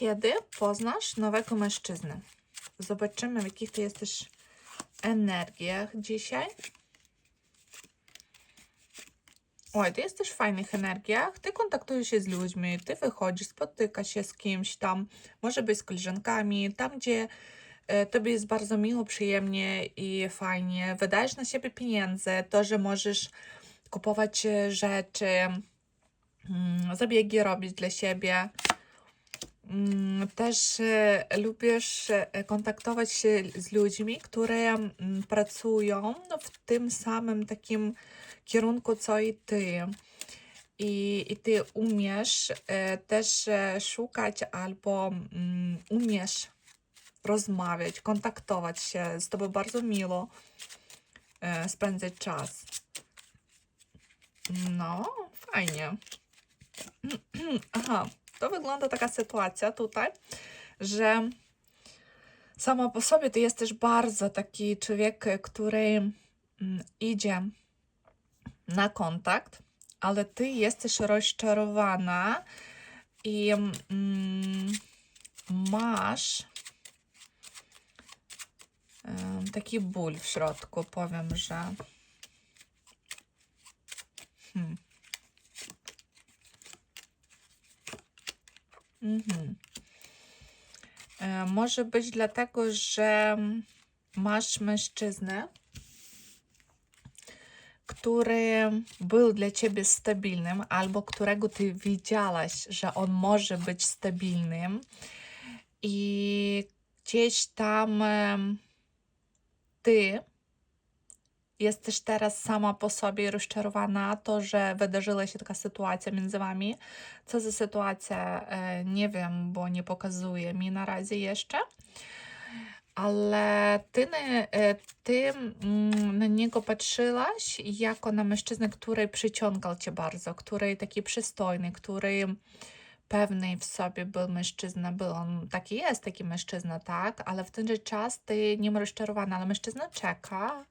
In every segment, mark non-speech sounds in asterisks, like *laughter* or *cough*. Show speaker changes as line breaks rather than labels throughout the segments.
kiedy poznasz nowego mężczyznę? Zobaczymy, w jakich ty jesteś energiach dzisiaj. Oj, ty jesteś w fajnych energiach, ty kontaktujesz się z ludźmi, ty wychodzisz, spotykasz się z kimś tam, może być z koleżankami, tam gdzie e, tobie jest bardzo miło, przyjemnie i fajnie. Wydajesz na siebie pieniądze, to, że możesz kupować rzeczy, mm, zabiegi robić dla siebie. Mm, Też e, lubisz e, kontaktować się z ludźmi, które mm, pracują w tym samym takim kierunku, co i ty. I, i ty umiesz e, też szukać albo mm, umiesz rozmawiać, kontaktować się. Z tobą bardzo miło spędzać czas. No, fajnie. *clears throat* Aha, to wygląda taka sytuacja tutaj, że sama po sobie ty jesteś bardzo taki człowiek, który mm, idzie na kontakt, ale ty jesteś rozczarowana i mm, masz taki ból w środku, powiem, że. Hmm. Mhm. E, Może być dlatego, że masz mężczyznę, który był dla ciebie stabilnym, albo którego ty widziałaś, że on może być stabilnym, i gdzieś tam em, ty jesteś teraz sama po sobie rozczarowana to, że wydarzyła się taka sytuacja między wami. Co za sytuacja? E, Nie wiem, bo nie pokazuje mi na razie jeszcze. Ale ty e, ty mm, na niego patrzyłaś jako na mężczyznę, który przyciągał cię bardzo, który taki przystojny, który pewny w sobie był mężczyzna, był on, taki jest taki mężczyzna, tak? Ale w ten że czas ty nie ma rozczarowana, ale mężczyzna czeka.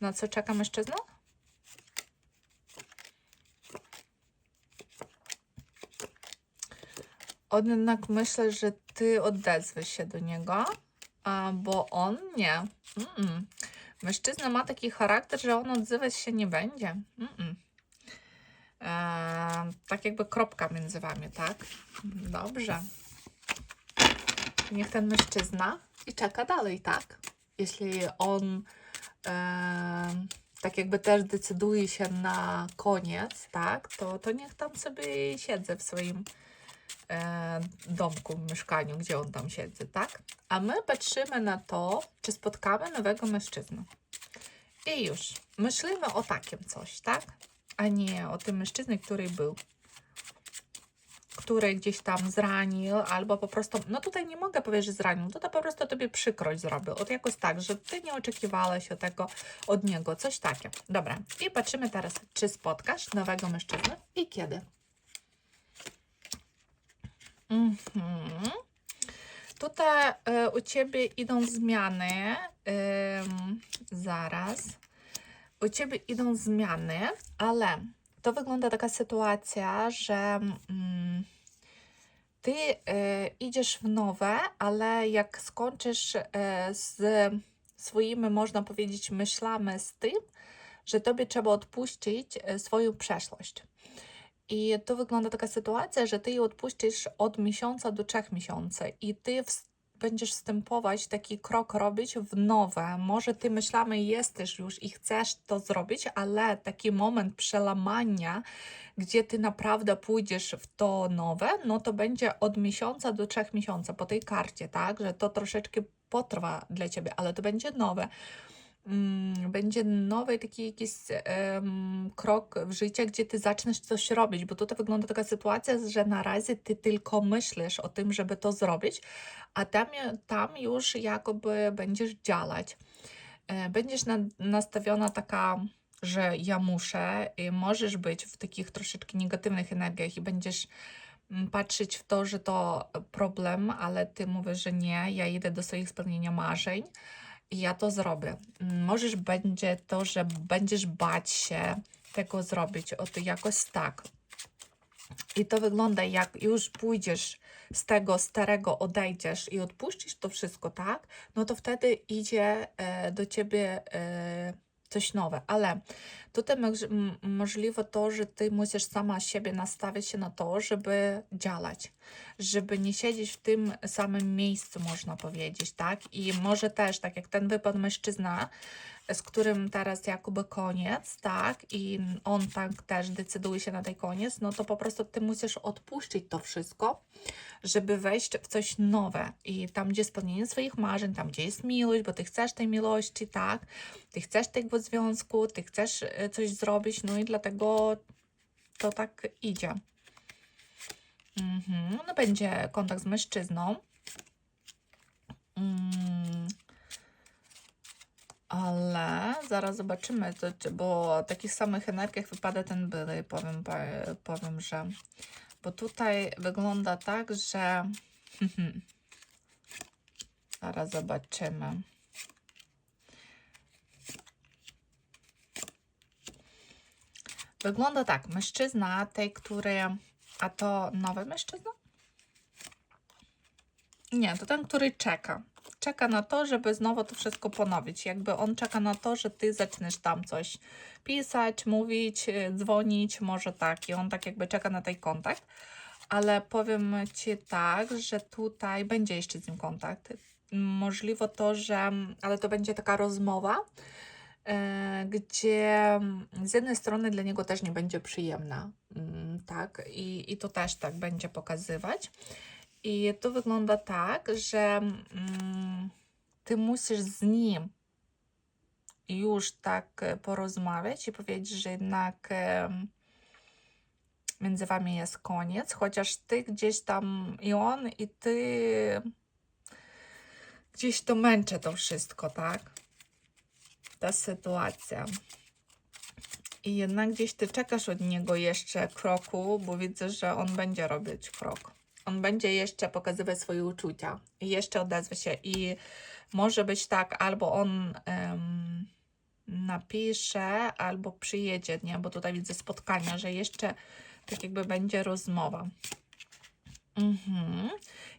Na co czeka mężczyzna? Jednak myślę, że ty odezwiesz się do niego, a, bo on nie. Mm-mm. Mężczyzna ma taki charakter, że on odzywać się nie będzie. Mm-mm. E, tak jakby kropka między wami, tak? Dobrze. Niech ten mężczyzna i czeka dalej, tak? Jeśli on tak jakby też decyduje się na koniec, tak? To, to niech tam sobie siedzę w swoim e, domku, mieszkaniu, gdzie on tam siedzi, tak? A my patrzymy na to, czy spotkamy nowego mężczyznę. I już. Myślimy o takim coś, tak? A nie o tym mężczyznie, który był. Który gdzieś tam zranił, albo po prostu, no tutaj nie mogę powiedzieć, że zranił, to, to po prostu tobie przykrość zrobił. Od jakoś tak, że ty nie oczekiwałaś tego od niego, coś takiego. Dobra, i patrzymy teraz, czy spotkasz nowego mężczyznę i kiedy. Mhm. Tutaj e, u Ciebie idą zmiany. Ym, zaraz. U Ciebie idą zmiany, ale to wygląda taka sytuacja, że mm, Ty e, idziesz w nowe, ale jak skończysz e, z swoimi, można powiedzieć, myślami z tym, że Tobie trzeba odpuścić e, swoją przeszłość. I to wygląda taka sytuacja, że ty ją odpuścisz od miesiąca do trzech miesięcy i ty ws- będziesz wstępować, taki krok robić w nowe. Może ty myślamy jesteś już i chcesz to zrobić, ale taki moment przełamania, gdzie ty naprawdę pójdziesz w to nowe, no to będzie od miesiąca do trzech miesięcy po tej karcie, tak? Że to troszeczkę potrwa dla ciebie, ale to będzie nowe będzie nowy taki jakiś em, krok w życie, gdzie ty zaczniesz coś robić, bo tutaj wygląda taka sytuacja, że na razie ty tylko myślisz o tym, żeby to zrobić, a tam, tam już jakoby będziesz działać. E, Będziesz na, nastawiona taka, że ja muszę, i możesz być w takich troszeczkę negatywnych energiach i będziesz mm, patrzeć w to, że to problem, ale ty mówisz, że nie, ja idę do swoich spełnienia marzeń ja to zrobię. Możesz będzie to, że będziesz bać się tego zrobić, o to jakoś tak. I to wygląda, jak już pójdziesz z tego starego, odejdziesz i odpuścisz to wszystko, tak? No to wtedy idzie e, do ciebie e, coś nowe. Ale tutaj możliwe to, że ty musisz sama siebie nastawić się na to, żeby działać, żeby nie siedzieć w tym samym miejscu, można powiedzieć, tak? I może też, tak jak ten wypad mężczyzna, z którym teraz jakoby koniec, tak, i on tak też decyduje się na tej koniec, no to po prostu ty musisz odpuścić to wszystko, żeby wejść w coś nowe i tam, gdzie spełnienie swoich marzeń, tam, gdzie jest miłość, bo ty chcesz tej miłości, tak, ty chcesz tego związku, ty chcesz e, coś zrobić, no i dlatego to tak idzie. Mhm. No będzie kontakt z mężczyzną. Mm. Ale zaraz zobaczymy, to, bo o takich samych energiach wypada ten były, powiem, powiem, że. Bo tutaj wygląda tak, że. *laughs* Zaraz zobaczymy. Wygląda tak, mężczyzna, tej, który. A to nowy mężczyzna? Nie, to ten, który czeka. Czeka na to, żeby znowu to wszystko ponowić. Jakby on czeka na to, że ty zaczniesz tam coś pisać, mówić, y, dzwonić, może tak. I on tak jakby czeka na ten kontakt. Ale powiem ci tak, że tutaj będzie jeszcze z nim kontakt. Możliwe to, że. Ale to będzie taka rozmowa, e, gdzie z jednej strony dla niego też nie będzie przyjemna. Mm, Tak, i, i to też tak będzie pokazywać. I to wygląda tak, że mm, ty musisz z nim już tak e, porozmawiać i powiedzieć, że jednak między wami jest koniec, chociaż ty gdzieś tam i on, i ty gdzieś to męczy to wszystko, tak? Ta sytuacja. I jednak gdzieś ty czekasz od niego jeszcze kroku, bo widzę, że on będzie robić krok. On będzie jeszcze pokazywać swoje uczucia i jeszcze odezwie się. I może być tak, albo on em, napisze, albo przyjedzie, nie? Bo tutaj widzę spotkania, że jeszcze tak jakby będzie rozmowa. Mhm.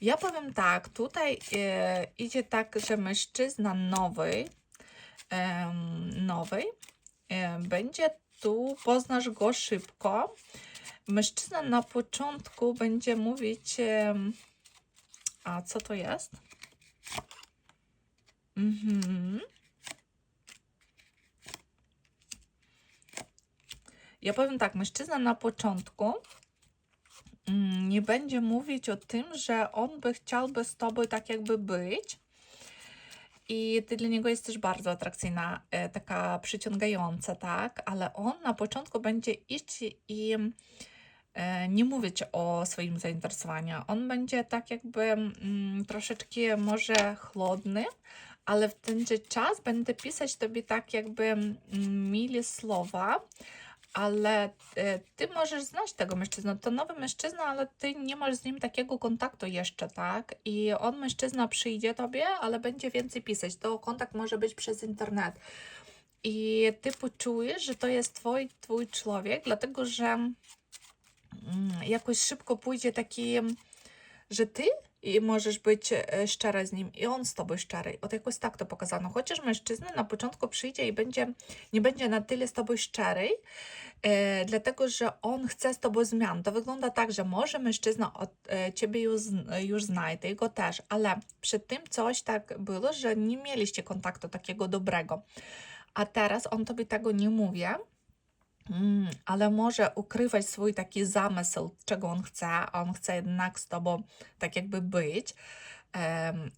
Ja powiem tak, tutaj e, idzie tak, że mężczyzna nowy, em, nowy e, będzie tu, poznasz go szybko. Mężczyzna na początku będzie mówić, a co to jest? Mhm. Ja powiem tak, mężczyzna na początku mm, nie będzie mówić o tym, że on by chciałby z tobą tak jakby być. I ty dla niego jesteś bardzo atrakcyjna, e, taka przyciągająca, tak? Ale on na początku będzie iść i nie mówić o swoim zainteresowaniu. On będzie tak jakby mm, troszeczkę może chłodny, ale w ten czas będę pisać tobie tak jakby mm, mili słowa, ale e, ty możesz znać tego mężczyznę. To nowy mężczyzna, ale ty nie masz z nim takiego kontaktu jeszcze, tak? I on, mężczyzna, przyjdzie tobie, ale będzie więcej pisać. To kontakt może być przez internet. I ty poczujesz, że to jest twój, twój człowiek, dlatego że jakoś szybko pójdzie taki, że ty i możesz być e, szczera z nim i on z tobą szczery. Od jakoś tak to pokazano. Chociaż mężczyzna na początku przyjdzie i będzie, nie będzie na tyle z tobą szczery, e, dlatego że on chce z tobą zmian. To wygląda tak, że może mężczyzna od e, ciebie już, już zna, go też, ale przed tym coś tak było, że nie mieliście kontaktu takiego dobrego. A teraz on tobie tego nie mówi, Mm, ale może ukrywać swój taki zamysł, czego on chce, a on chce jednak z tobą tak jakby być,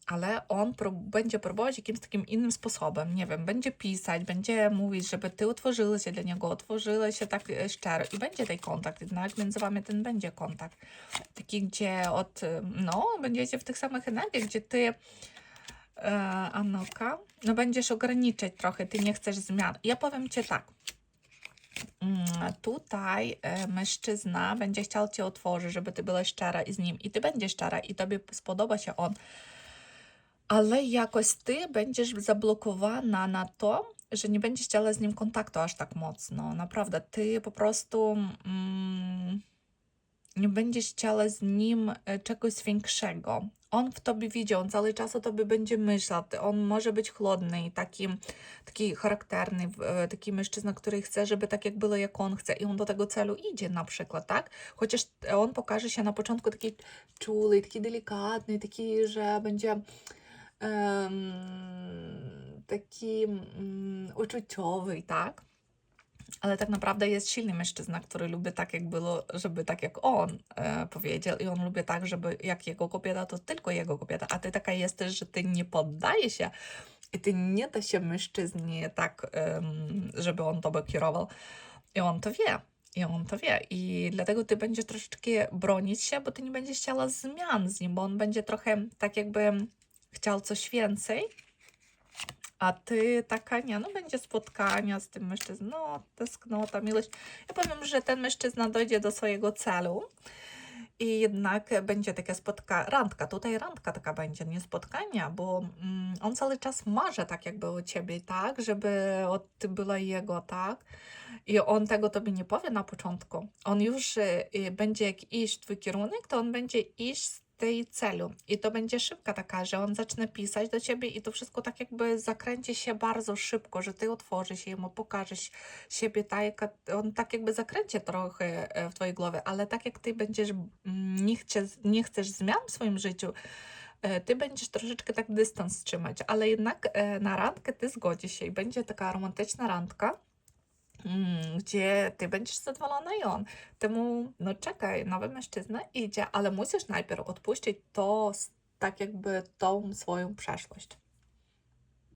ale on prób będzie próbować jakimś takim innym sposobem, nie wiem, będzie pisać, będzie mówić, żeby ty otworzyła się dla niego, otworzyła się tak e, szczero i będzie ten kontakt, jednak między wami ten będzie kontakt, taki, gdzie od, no, będziecie w tych samych energiach, gdzie ty e, Anoka, no będziesz ograniczać trochę, ty nie chcesz zmian. Ja powiem ci tak, Mm, Tutaj e, mężczyzna będzie chciał cię otworzyć, żeby ty była szczera z nim, i ty będziesz szczera, i tobie spodoba się on, ale jakoś ty będziesz zablokowana na to, że nie będziesz chciała z nim kontaktu aż tak mocno. Naprawdę, ty po prostu mm, nie będziesz chciała z nim e, czegoś większego. On w tobie widzi, on cały czas o tobie będzie myślał, on może być chłodny i taki, taki charakterny, e, taki mężczyzna, który chce, żeby tak jak było, jak on chce i on do tego celu idzie na przykład, tak? Chociaż on pokaże się na początku taki czuły, taki delikatny, taki, że będzie em, taki mm, uczuciowy, tak? Ale tak naprawdę jest silny mężczyzna, który lubi tak, jak było, żeby tak jak on e, powiedział, i on lubi tak, żeby jak jego kobieta, to tylko jego kobieta. A ty taka jesteś, że ty nie poddaje się i ty nie da się mężczyznie tak, żeby on tobą kierował. I on to wie. I on to wie. I dlatego ty będziesz troszeczkę bronić się, bo ty nie będziesz chciała zmian z nim, bo on będzie trochę tak jakby chciał coś więcej. A ty taka, nie, no będzie spotkania z tym mężczyzną, no tęsknota, miłość. Ja powiem, że ten mężczyzna dojdzie do swojego celu i jednak będzie takie spotka, randka, tutaj randka taka będzie, nie spotkania, bo mm, on cały czas marzy tak jakby o ciebie, tak, żeby od, ty była jego, tak, i on tego tobie nie powie na początku. On już y, będzie jak iść w twój kierunek, to on będzie iść tej celu. I to będzie szybka taka, że on zacznie pisać do ciebie i to wszystko tak jakby zakręci się bardzo szybko, że ty otworzysz się jemu, pokażesz siebie, tak, on tak jakby zakręci trochę e, w twojej głowie, ale tak jak ty będziesz, mm, nie, chcie, nie chcesz zmian w swoim życiu, e, ty będziesz troszeczkę tak dystans trzymać, ale jednak e, na randkę ty zgodzisz się i będzie taka romantyczna randka, gdzie ty będziesz zadowolona i on. Temu, no czekaj, nowy mężczyzna idzie, ale musisz najpierw odpuścić to, tak jakby tą swoją przeszłość.